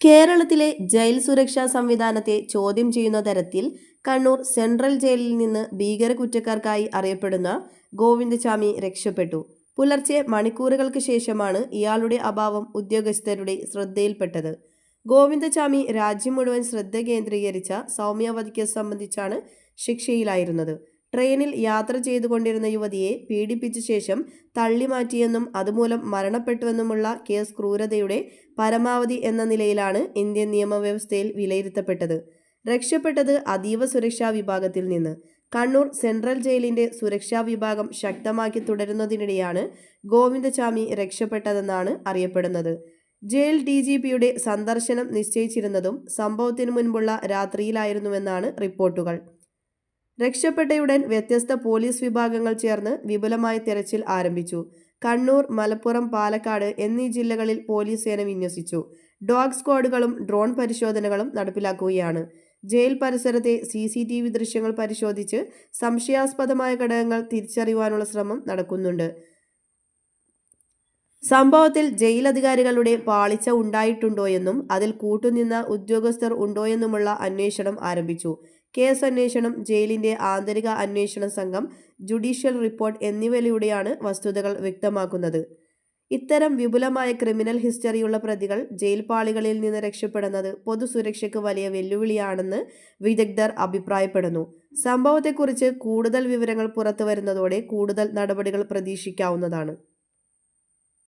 കേരളത്തിലെ ജയിൽ സുരക്ഷാ സംവിധാനത്തെ ചോദ്യം ചെയ്യുന്ന തരത്തിൽ കണ്ണൂർ സെൻട്രൽ ജയിലിൽ നിന്ന് ഭീകര കുറ്റക്കാർക്കായി അറിയപ്പെടുന്ന ഗോവിന്ദസ്വാമി രക്ഷപ്പെട്ടു. പുലർച്ചെ മണിക്കൂറുകൾക്ക് ശേഷമാണ് ഇയാളുടെ അഭാവം ഉദ്യോഗസ്ഥരുടെ ശ്രദ്ധയിൽപ്പെട്ടത്. ഗോവിന്ദസ്വാമി രാജ്യം മുഴുവൻ ശ്രദ്ധ കേന്ദ്രീകരിച്ച സൗമ്യവധിക്ക് സംബന്ധിച്ചാണ് ശിക്ഷയിലായിരുന്നത്. ട്രെയിനിൽ യാത്ര ചെയ്തുകൊണ്ടിരുന്ന യുവതിയെ പീഡിപ്പിച്ച ശേഷം തള്ളിമാറ്റിയെന്നും അതുമൂലം മരണപ്പെട്ടുവെന്നുമുള്ള കേസ് ക്രൂരതയുടെ പരമാവധി എന്ന നിലയിലാണ് ഇന്ത്യൻ നിയമവ്യവസ്ഥയിൽ വിലയിരുത്തപ്പെട്ടത്. രക്ഷപ്പെട്ടത് അതീവ സുരക്ഷാ വിഭാഗത്തിൽ നിന്ന്. കണ്ണൂർ സെൻട്രൽ ജയിലിന്റെ സുരക്ഷാ വിഭാഗം ശക്തമാക്കി തുടരുന്നതിനിടെയാണ് ഗോവിന്ദചാമി രക്ഷപ്പെട്ടതെന്നാണ് അറിയപ്പെടുന്നത്. ജയിൽ ഡി ജി പിയുടെ സന്ദർശനം നിശ്ചയിച്ചിരുന്നതും സംഭവത്തിനു മുൻപുള്ള രാത്രിയിലായിരുന്നുവെന്നാണ് റിപ്പോർട്ടുകൾ. രക്ഷപ്പെട്ടയുടൻ വ്യത്യസ്ത പോലീസ് വിഭാഗങ്ങൾ ചേർന്ന് വിപുലമായ തെരച്ചിൽ ആരംഭിച്ചു. കണ്ണൂർ മലപ്പുറം പാലക്കാട് എന്നീ ജില്ലകളിൽ പോലീസ് സേന വിന്യസിച്ചു. ഡോഗ് സ്ക്വാഡുകളും ഡ്രോൺ പരിശോധനകളും നടപ്പിലാക്കുകയാണ്. ജയിൽ പരിസരത്തെ സി സി ടി വി ദൃശ്യങ്ങൾ പരിശോധിച്ച് സംശയാസ്പദമായ ഘടകങ്ങൾ തിരിച്ചറിയുവാനുള്ള ശ്രമം നടക്കുന്നുണ്ട്. സംഭവത്തിൽ ജയിൽ അധികാരികളുടെ പാളിച്ച ഉണ്ടായിട്ടുണ്ടോയെന്നും അതിൽ കൂട്ടുനിന്ന ഉദ്യോഗസ്ഥർ ഉണ്ടോയെന്നുമുള്ള അന്വേഷണം ആരംഭിച്ചു. കേസ് അന്വേഷണം ജയിലിന്റെ ആന്തരിക അന്വേഷണ സംഘം ജുഡീഷ്യൽ റിപ്പോർട്ട് എന്നിവയിലൂടെയാണ് വസ്തുതകൾ വ്യക്തമാക്കുന്നത്. ഇത്തരം വിപുലമായ ക്രിമിനൽ ഹിസ്റ്ററിയുള്ള പ്രതികൾ ജയിൽ പാളികളിൽ നിന്ന് രക്ഷപ്പെടുന്നത് പൊതുസുരക്ഷയ്ക്ക് വലിയ വെല്ലുവിളിയാണെന്ന് വിദഗ്ധർ അഭിപ്രായപ്പെടുന്നു. സംഭവത്തെക്കുറിച്ച് കൂടുതൽ വിവരങ്ങൾ പുറത്തുവരുന്നതോടെ കൂടുതൽ നടപടികൾ പ്രതീക്ഷിക്കാവുന്നതാണ്.